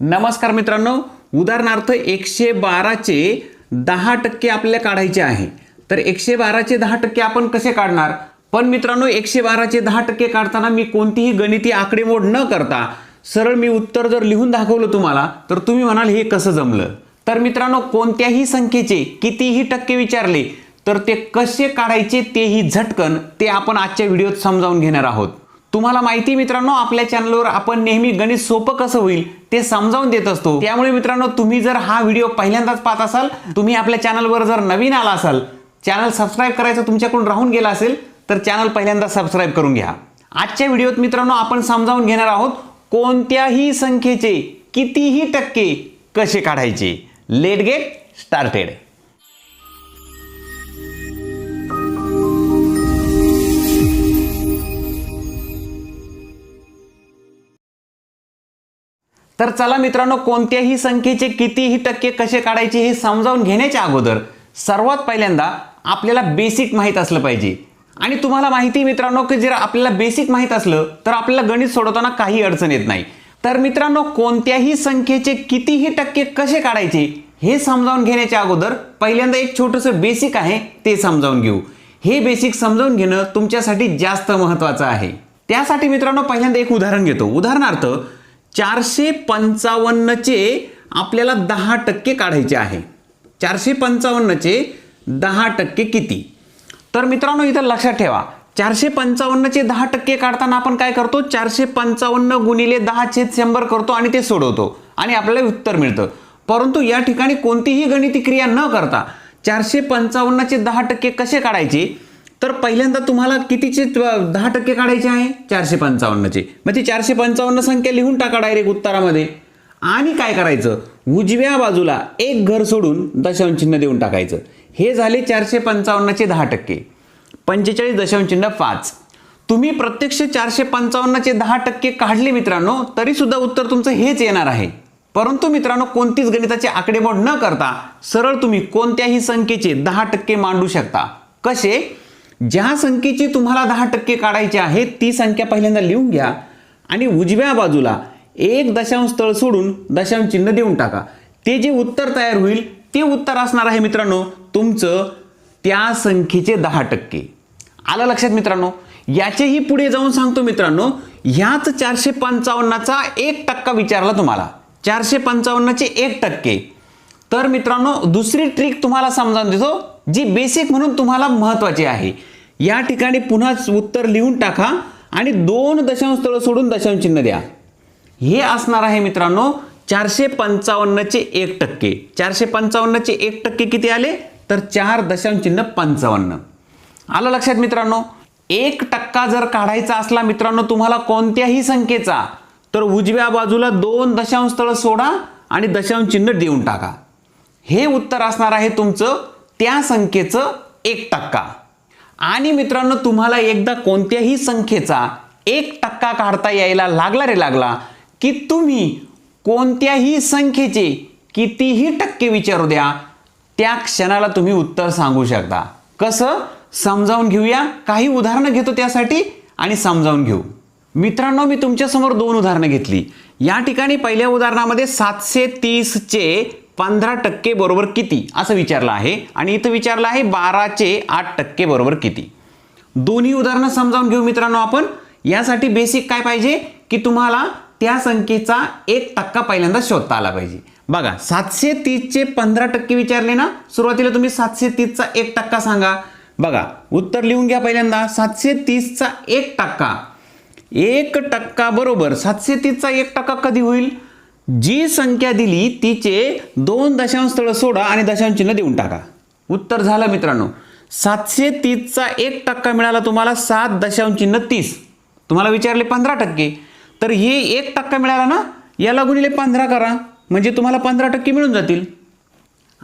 नमस्कार मित्रांनो उदाहरणार्थ एकशे बाराचे दहा टक्के आपल्याला काढायचे आहे. तर एकशे बाराचे दहा टक्के आपण कसे काढणार? पण मित्रांनो एकशे बाराचे दहा टक्के काढताना मी कोणतीही गणिती आकडेमोड न करता सरळ मी उत्तर जर लिहून दाखवलं तुम्हाला तर तुम्ही म्हणाल हे कसं जमलं? तर मित्रांनो कोणत्याही संख्येचे कितीही टक्के विचारले तर ते कसे काढायचे तेही झटकन ते आपण आजच्या व्हिडिओत समजावून घेणार आहोत. तुम्हाला माहिती मित्रांनो आपल्या चॅनलवर आपण नेहमी गणित सोपं कसं होईल ते समजावून देत असतो. त्यामुळे मित्रांनो तुम्ही जर हा व्हिडिओ पहिल्यांदाच पाहत असाल तुम्ही आपल्या चॅनलवर जर नवीन आला असाल चॅनल सबस्क्राईब करायचं तुमच्याकडून राहून गेला असेल तर चॅनल पहिल्यांदा सबस्क्राईब करून घ्या. आजच्या व्हिडिओत मित्रांनो आपण समजावून घेणार आहोत कोणत्याही संख्येचे कितीही टक्के कसे काढायचे. लेट गेट स्टार्टेड तर चला मित्रांनो कोणत्याही संख्येचे कितीही टक्के कसे काढायचे हे समजावून घेण्याच्या अगोदर सर्वात पहिल्यांदा आपल्याला बेसिक माहीत असलं पाहिजे. आणि तुम्हाला माहिती आहे मित्रांनो की जर आपल्याला बेसिक माहीत असलं तर आपल्याला गणित सोडवताना काही अडचण येत नाही. तर मित्रांनो कोणत्याही संख्येचे कितीही टक्के कसे काढायचे हे समजावून घेण्याच्या अगोदर पहिल्यांदा एक छोटंसं बेसिक आहे ते समजावून घेऊ. हे बेसिक समजावून घेणं तुमच्यासाठी जास्त महत्त्वाचं आहे. त्यासाठी मित्रांनो पहिल्यांदा एक उदाहरण घेतो. उदाहरणार्थ चारशे पंचावन्नचे आपल्याला दहा टक्के काढायचे आहे. चारशे पंचावन्नचे दहा टक्के किती? तर मित्रांनो इथं लक्षात ठेवा. चारशे पंचावन्नचे दहा टक्के काढताना आपण काय करतो? चारशे पंचावन्न गुणिले दहा छेद शंभर करतो आणि ते सोडवतो. आणि आपल्याला उत्तर मिळतं. परंतु या ठिकाणी कोणतीही गणिती क्रिया न करता चारशे पंचावन्नचे दहा टक्के कसे काढायचे? तर पहिल्यांदा तुम्हाला कितीचे दहा टक्के काढायचे आहे? चारशे पंचावन्नचे. मग ती चारशे पंचावन्न संख्या लिहून टाका डायरेक्ट उत्तरामध्ये. आणि काय करायचं? उजव्या बाजूला एक घर सोडून दशांश चिन्ह देऊन टाकायचं. हे झाले चारशे पंचावन्नचे दहा टक्के. पंचेचाळीस दशांश चिन्ह पाच. तुम्ही प्रत्यक्ष चारशे पंचावन्नचे दहा टक्के काढले मित्रांनो तरीसुद्धा उत्तर तुमचं हेच येणार आहे. परंतु मित्रांनो कोणतीच गणिताचे आकडेमोड न करता सरळ तुम्ही कोणत्याही संख्येचे दहा टक्के मांडू शकता. कसे? ज्या संख्येची तुम्हाला दहा टक्के काढायची आहे ती संख्या पहिल्यांदा लिहून घ्या आणि उजव्या बाजूला एक दशांश स्थळ सोडून दशांश चिन्ह देऊन टाका. ते जे उत्तर तयार होईल ते उत्तर असणार आहे मित्रांनो तुमचं त्या संख्येचे दहा टक्के. आलं लक्षात मित्रांनो? याचेही पुढे जाऊन सांगतो मित्रांनो ह्याच चारशे पंचावन्नचा एक टक्का विचारला तुम्हाला. चारशे पंचावन्नचे एक टक्के. तर मित्रांनो दुसरी ट्रिक तुम्हाला समजावून देतो. जी बेसिक म्हणून तुम्हाला महत्वाची आहे. या ठिकाणी पुन्हा उत्तर लिहून टाका आणि दोन दशांश स्थळं सोडून दशांश चिन्ह द्या. हे असणार आहे मित्रांनो चारशे पंचावन्नचे एक टक्के. चारशे पंचावन्नचे एक टक्के किती आले? तर चार दशांश चिन्ह पंचावन्न. आलं लक्षात मित्रांनो? एक टक्का जर काढायचा असला मित्रांनो तुम्हाला कोणत्याही संख्येचा तर उजव्या बाजूला दोन दशांश स्थळं सोडा आणि दशांश चिन्ह देऊन टाका. हे उत्तर असणार आहे तुमचं त्या संख्येचं एक टक्का. आणि मित्रांनो तुम्हाला एकदा कोणत्याही संख्येचा एक टक्का काढता यायला लागला रे लागला की तुम्ही कोणत्याही संख्येचे कितीही टक्के विचारू द्या त्या क्षणाला तुम्ही उत्तर सांगू शकता. कसं? समजावून घेऊया. काही उदाहरणं घेतो त्यासाठी आणि समजावून घेऊ. मित्रांनो मी तुमच्यासमोर दोन उदाहरणं घेतली. या ठिकाणी पहिल्या उदाहरणामध्ये सातशे तीसचे पंधरा टक्के बरोबर किती? असं विचारलं आहे. आणि इथं विचारलं आहे बाराचे आठ टक्के बरोबर किती? दोन्ही उदाहरणं समजावून घेऊ मित्रांनो आपण. यासाठी बेसिक काय पाहिजे? की तुम्हाला त्या संख्येचा एक टक्का पहिल्यांदा शोधता आला पाहिजे. बघा सातशे तीसचे पंधरा टक्के विचारले ना? सुरुवातीला तुम्ही सातशे तीसचा एक टक्का सांगा. बघा उत्तर लिहून घ्या पहिल्यांदा. सातशे तीसचा एक टक्का. एक टक्का बरोबर सातशे तीसचा एक टक्का कधी होईल? जी संख्या दिली तिचे दोन दशांश स्थळं सोडा आणि दशांश चिन्ह देऊन टाका. उत्तर झालं मित्रांनो. सातशे तीसचा एक टक्का मिळाला तुम्हाला सात दशांश चिन्ह तीस. तुम्हाला विचारले पंधरा टक्के. तर हे एक टक्का मिळाला ना याला गुणिले पंधरा करा. म्हणजे तुम्हाला पंधरा टक्के मिळून जातील.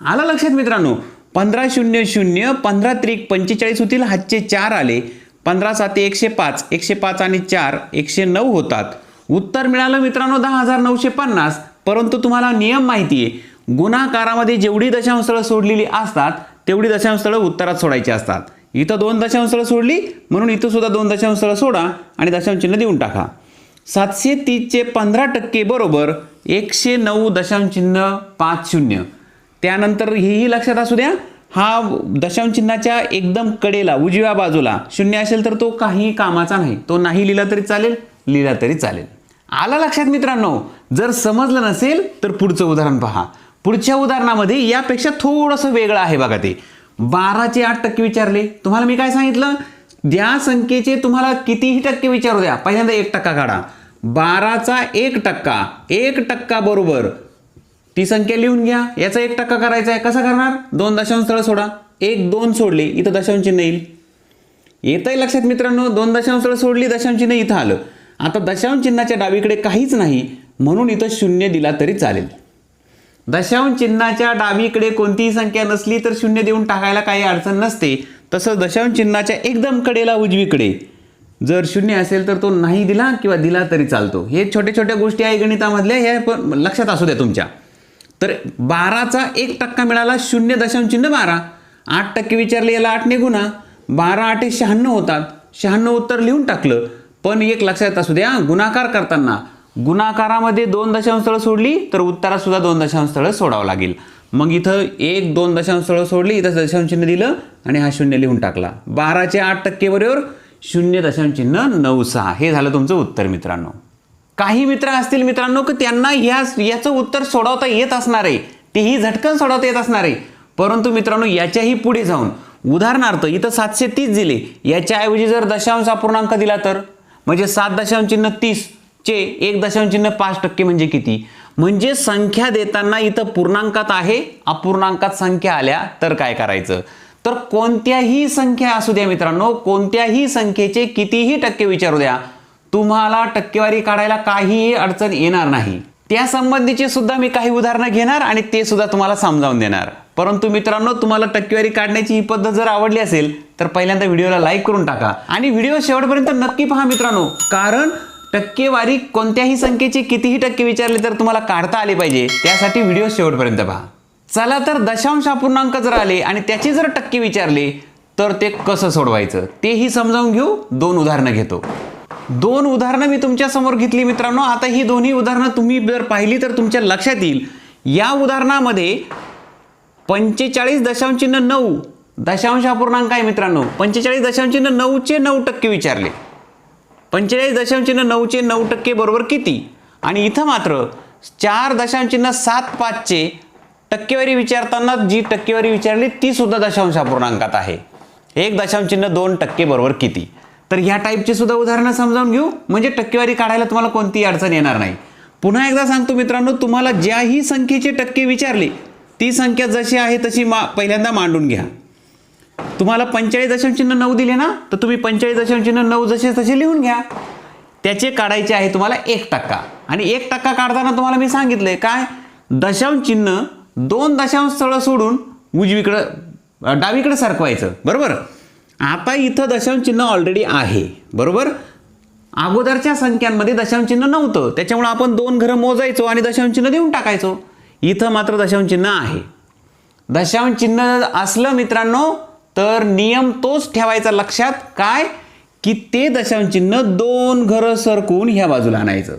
आला लक्षात मित्रांनो? पंधरा शून्य शून्य पंधरा त्रिक पंचेचाळीस होतील हातचे चार आले. पंधरा सात एकशे पाच एकशे पाच आणि चार एकशे नऊ होतात. उत्तर मिळालं मित्रांनो दहा हजार नऊशे पन्नास परंतु तुम्हाला नियम माहिती आहे. गुणाकारामध्ये जेवढी दशांशस्थळं सोडलेली असतात तेवढी दशांशस्थळं उत्तरात सोडायची असतात. इथं दोन दशांशस्थळं सोडली म्हणून इथं सुद्धा दोन दशांशस्थळं सोडा आणि दशांशचिन्ह देऊन टाका. सातशे तीसचे पंधरा टक्के बरोबर एकशे नऊ दशांशचिन्ह पाच शून्य. त्यानंतर हेही लक्षात असू द्या हा दशांशचिन्हाच्या एकदम कडेला उजव्या बाजूला शून्य असेल तर तो काही कामाचा नाही. तो नाही लिहिला तरी चालेल लिहिला तरी चालेल. आला लक्षात मित्रांनो? जर समजलं नसेल तर पुढचं उदाहरण पहा. पुढच्या उदाहरणामध्ये यापेक्षा थोडंसं वेगळं आहे बघा ते. बाराचे आठ टक्के विचारले. तुम्हाला मी काय सांगितलं? ज्या संख्येचे तुम्हाला कितीही टक्के विचारू द्या. पहिल्यांदा एक टक्का काढा. बाराचा एक टक्का. एक टक्का बरोबर. ती संख्या लिहून घ्या. याचा एक टक्का करायचा आहे. कसा करणार? दोन दशांश स्थळ सोडा. एक दोन सोडले. इथं दशांश चिन्ह येईल. येतंय लक्षात मित्रांनो? दोन दशांश स्थळ सोडली दशांश चिन्ह इथं आलं. आता दशांश चिन्हाच्या डावीकडे काहीच नाही. म्हणून इथं शून्य दिला तरी चालेल. दशांश चिन्हाच्या डावीकडे कोणतीही संख्या नसली तर शून्य देऊन टाकायला काही अडचण नसते. तसं दशांश चिन्हाच्या एकदम कडेला उजवीकडे. जर शून्य असेल तर तो नाही दिला किंवा दिला तरी चालतो. हे छोट्या छोट्या गोष्टी आहे गणितामधल्या हे पण लक्षात असू द्या तुमच्या. तर बाराचा एक टक्का मिळाला शून्य दशांश चिन्ह बारा. आठ टक्के विचारले याला आठ ने गुणा. बारा आठे शहाण्णव होतात. शहाण्णव उत्तर लिहून टाकलं. पण एक लक्षात असू द्या गुणाकार करताना. गुणाकारामध्ये दोन दशांश स्थळं सोडली तर उत्तरात सुद्धा दोन दशांश स्थळं सोडावं लागेल. मग इथं एक दोन दशांश स्थळं सोडली इथं दशांश चिन्ह दिलं आणि हा शून्य लिहून टाकला. बाराचे आठ टक्के बरोबर शून्य दशांश चिन्ह नऊ सहा. हे झालं तुमचं उत्तर मित्रांनो. काही मित्र असतील मित्रांनो की त्यांना ह्या याचं उत्तर सोडवता येत असणार आहे. तेही झटकन सोडवता येत असणार आहे. परंतु मित्रांनो याच्याही पुढे जाऊन उदाहरणार्थ इथं सातशे तीस दिले याच्याऐवजी जर दशांश अपूर्णांक दिला तर? म्हणजे सात दशांश चिन्ह तीस चे एक दशांश चिन्ह पाच टक्के म्हणजे किती? म्हणजे संख्या देताना इथं पूर्णांकात आहे अपूर्णांकात संख्या आल्या तर काय करायचं? तर कोणत्याही संख्या असू द्या मित्रांनो कोणत्याही संख्येचे कितीही टक्के विचारू द्या तुम्हाला टक्केवारी काढायला काहीही अडचण येणार नाही. त्या संबंधीचे सुद्धा मी काही उदाहरणं घेणार आणि ते सुद्धा तुम्हाला समजावून देणार. परंतु मित्रांनो तुम्हाला टक्केवारी काढण्याची ही पद्धत जर आवडली असेल तर पहिल्यांदा व्हिडिओला लाईक करून टाका. आणि व्हिडिओ शेवटपर्यंत नक्की पहा मित्रांनो कारण टक्केवारी कोणत्याही संख्येचे कितीही टक्के विचारले तर तुम्हाला काढता आले पाहिजे. त्यासाठी व्हिडिओ शेवटपर्यंत पहा. चला तर दशांश अपूर्णांक जर आले आणि त्याचे जर टक्के विचारले तर ते कसं सोडवायचं? तेही समजावून घेऊ दोन उदाहरणं घेतो. दोन उदाहरणं मी तुमच्यासमोर घेतली मित्रांनो. आता ही दोन्ही उदाहरणं तुम्ही जर पाहिली तर तुमच्या लक्षात येईल. या उदाहरणामध्ये पंचेचाळीस दशांचिन्ह नऊ. दशांश अपूर्णांक आहे मित्रांनो. पंचेचाळीस दशांचिन्ह नऊचे नऊ टक्के विचारले. पंचेचाळीस दशांचिन्ह नऊचे नऊ टक्के बरोबर किती? आणि इथं मात्र चार दशांचिन्ह सात पाचचे टक्केवारी विचारताना जी टक्केवारी विचारली ती सुद्धा दशांश अपूर्णांकात आहे. एक दशांश चिन्ह दोन टक्के बरोबर किती? तर ह्या टाईपची सुद्धा उदाहरणं समजावून घेऊ. म्हणजे टक्केवारी काढायला तुम्हाला कोणतीही अडचण येणार नाही. पुन्हा एकदा सांगतो मित्रांनो तुम्हाला ज्याही संख्येचे टक्के विचारले ती संख्या जशी आहे तशी मा पहिल्यांदा मांडून घ्या. तुम्हाला पंचेचाळीस दशांश चिन्ह नऊ दिले ना तर तुम्ही पंचेचाळीस दशांश चिन्ह नऊ जसे तसे लिहून घ्या. त्याचे काढायचे आहे तुम्हाला एक टक्का. आणि एक टक्का काढताना तुम्हाला मी सांगितलंय काय? दशांश चिन्ह दोन दशांश स्थळं सोडून उजवीकडं डावीकडं डावीकडे सरकवायचं. बरोबर? आता इथं दशांश चिन्ह ऑलरेडी आहे. बरोबर? अगोदरच्या संख्यांमध्ये दशांश चिन्ह नव्हतं. त्याच्यामुळे आपण दोन घरं मोजायचो आणि दशांश चिन्ह देऊन टाकायचो. इथं मात्र दशांश चिन्ह आहे. दशांश चिन्ह असलं मित्रांनो तर नियम तोच ठेवायचा लक्षात. काय? की ते दशांश चिन्ह दोन घरं सरकून ह्या बाजूला आणायचं.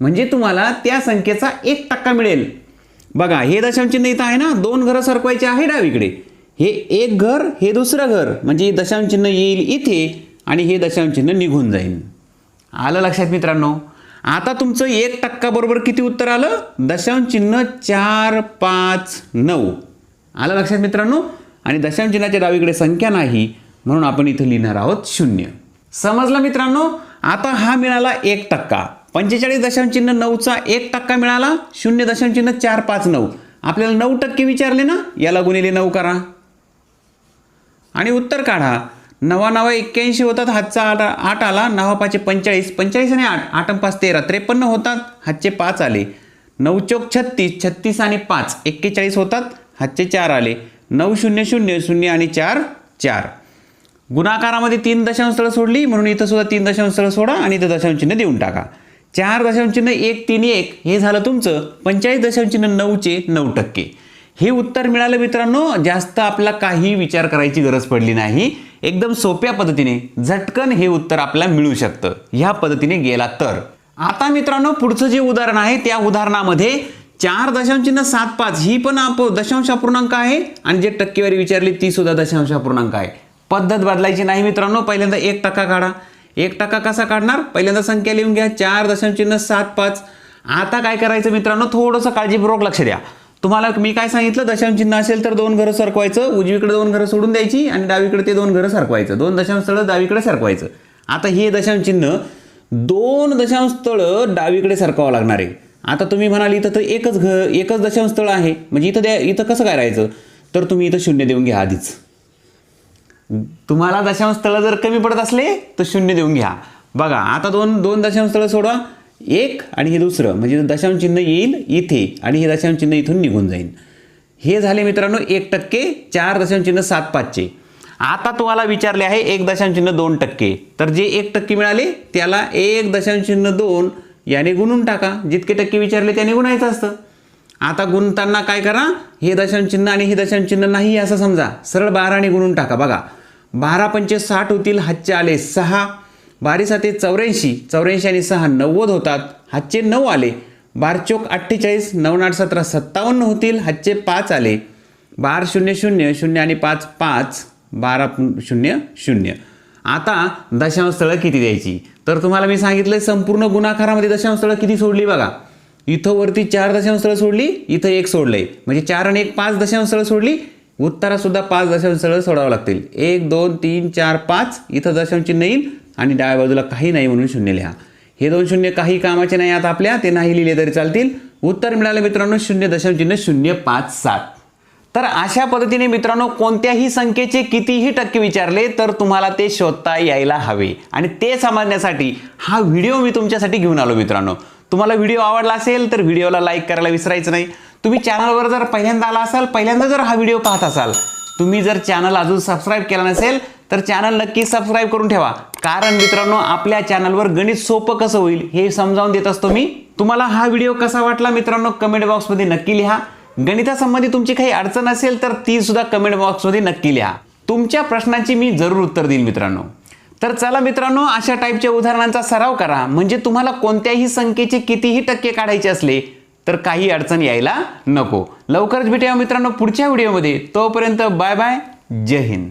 म्हणजे तुम्हाला त्या संख्येचा एक टक्का मिळेल. बघा हे दशांश चिन्ह इथं आहे ना? दोन घरं सरकवायचे आहे डावीकडे. हे एक घर हे दुसरं घर. म्हणजे दशांश चिन्ह येईल इथे आणि हे दशांश चिन्ह निघून जाईल. आलं लक्षात मित्रांनो? आता तुमचं एक टक्का बरोबर किती उत्तर आलं? दशांश चिन्ह चार पाच नऊ. आलं लक्षात मित्रांनो? आणि दशांश चिन्हाच्या डावीकडे संख्या नाही म्हणून आपण इथं लिहिणार आहोत शून्य. समजलं मित्रांनो? आता हा मिळाला एक टक्का. पंचेचाळीस दशांश चिन्ह नऊचा एक टक्का मिळाला शून्य दशांश चिन्ह चार पाच नऊ. आपल्याला नऊ टक्के विचारले ना? याला गुणिले नऊ करा. आणि उत्तर काढा. नवा नवा एक्क्याऐंशी होतात हातचा आठ आठ आला नवा पाचशे पंचेचाळीस पंचेचाळीस आणि आठ आठ पाच तेरा त्रेपन्न होतात हातचे पाच आले. नऊ चौक छत्तीस छत्तीस आणि पाच एक्केचाळीस होतात हातचे चार आले. नऊ शून्य शून्य शून्य आणि चार चार. गुणाकारामध्ये तीन दशांश स्थळं सोडली म्हणून इथं सुद्धा तीन दशांश स्थळं सोडा आणि इथं दशांश चिन्ह देऊन टाका. चार दशांश चिन्ह एक तीन एक हे झालं तुमचं पंचेचाळीस दशांश चिन्ह नऊचे नऊ टक्के. हे उत्तर मिळालं मित्रांनो जास्त आपला काही विचार करायची गरज पडली नाही. एकदम सोप्या पद्धतीने झटकन हे उत्तर आपल्याला मिळू शकतं. ह्या पद्धतीने गेला तर. आता मित्रांनो पुढचं जे उदाहरण आहे त्या उदाहरणामध्ये चार दशांश सात पाच ही पण आप दशांश अपूर्णांक आहे. आणि जे टक्केवारी विचारली ती सुद्धा दशांश अपूर्णांक आहे. पद्धत बदलायची नाही मित्रांनो पहिल्यांदा एक टक्का काढा. एक टक्का कसा काढणार? पहिल्यांदा संख्या लिहून घ्या. चार दशांश सात पाच. आता काय करायचं मित्रांनो थोडंसं काळजीपूर्वक लक्ष द्या. तुम्हाला मी काय सांगितलं? दशांश चिन्ह असेल तर दोन घरं सरकवायचं उजवीकडे दोन घरं सोडून द्यायची आणि डावीकडे ते दोन घरं सरकवायचं. दोन दशांश स्थळं डावीकडे सरकवायचं. आता हे दशांश चिन्ह दोन दशांश स्थळं डावीकडे सरकावं लागणार आहे. आता तुम्ही म्हणाल इथं तर एकच घ एकच दशांश स्थळ आहे. म्हणजे इथं द्या इथं कसं काय राहायचं? तर तुम्ही इथं शून्य देऊन घ्या आधीच. तुम्हाला दशांश स्थळं जर कमी पडत असले तर शून्य देऊन घ्या. बघा आता दोन दोन दशांश स्थळं सोडा. एक आणि हे दुसरं. म्हणजे दशांश चिन्ह येईल इथे आणि हे दशांश चिन्ह इथून निघून जाईल. हे झाले मित्रांनो एक टक्के चार दशांश चिन्ह सात पाचचे. आता तुम्हाला विचारले आहे एक दशांश चिन्ह दोन टक्के. तर जे एक टक्के मिळाले त्याला एक दशांश चिन्ह दोन याने गुणून टाका. जितके टक्के विचारले त्याने गुणायचं असतं. आता गुणताना काय करा हे दशांश चिन्ह आणि हे दशांश चिन्ह नाही असं समजा. सरळ बाराने गुणून टाका. बघा बारा पंचे साठ होतील हातचे आले सहा. बारी साते चौऱ्याऐंशी चौऱ्याऐंशी आणि सहा नव्वद होतात. हातचे नऊ आले. बार चोक अठ्ठेचाळीस नऊ आठ सतरा सत्तावन्न होतील. हातचे पाच आले. बार शून्य शून्य शून्य आणि पाच पाच. बारा शून्य शून्य. आता दशांश स्थळं किती द्यायची? तर तुम्हाला मी सांगितलं संपूर्ण गुणाकारामध्ये दशांश स्थळं किती सोडली बघा. इथं वरती चार दशांश स्थळं सोडली इथं एक सोडलंय. म्हणजे चार आणि एक पाच दशांश स्थळं सोडली उत्तरातसुद्धा पाच दशांश स्थळं सोडावं लागतील. एक दोन तीन चार पाच. इथं दशांश चिन्ह येईल. आणि डाव्या बाजूला काही नाही म्हणून शून्य लिहा. हे दोन शून्य काही कामाचे नाही आता आपल्या ते नाही लिहिले तरी चालतील. उत्तर मिळालं मित्रांनो शून्य दशमचिन्ह शून्य पाच सात. तर अशा पद्धतीने मित्रांनो कोणत्याही संख्येचे कितीही टक्के विचारले तर तुम्हाला ते शोधता यायला हवे. आणि ते समजण्यासाठी हा व्हिडिओ मी तुमच्यासाठी घेऊन आलो मित्रांनो. तुम्हाला व्हिडिओ आवडला असेल तर व्हिडिओला लाईक करायला विसरायचं नाही. तुम्ही चॅनलवर जर पहिल्यांदा आला असाल पहिल्यांदा जर हा व्हिडिओ पाहत असाल तुम्ही जर चॅनल अजून सबस्क्राईब केला नसेल तर चॅनल नक्की सबस्क्राईब करून ठेवा. कारण मित्रांनो आपल्या चॅनलवर गणित सोपं कसं होईल हे समजावून देत असतो मी. तुम्हाला हा व्हिडिओ कसा वाटला मित्रांनो कमेंट बॉक्समध्ये नक्की लिहा. गणितासंबंधी तुमची काही अडचण असेल तर ती सुद्धा कमेंट बॉक्समध्ये नक्की लिहा. तुमच्या प्रश्नाची मी जरूर उत्तर देईन मित्रांनो. तर चला मित्रांनो अशा टाईपच्या उदाहरणांचा सराव करा. म्हणजे तुम्हाला कोणत्याही संख्येचे कितीही टक्के काढायचे असले तर काही अडचण यायला नको. लवकरच भेटूया मित्रांनो पुढच्या व्हिडिओमध्ये. तोपर्यंत बाय बाय. जय हिंद.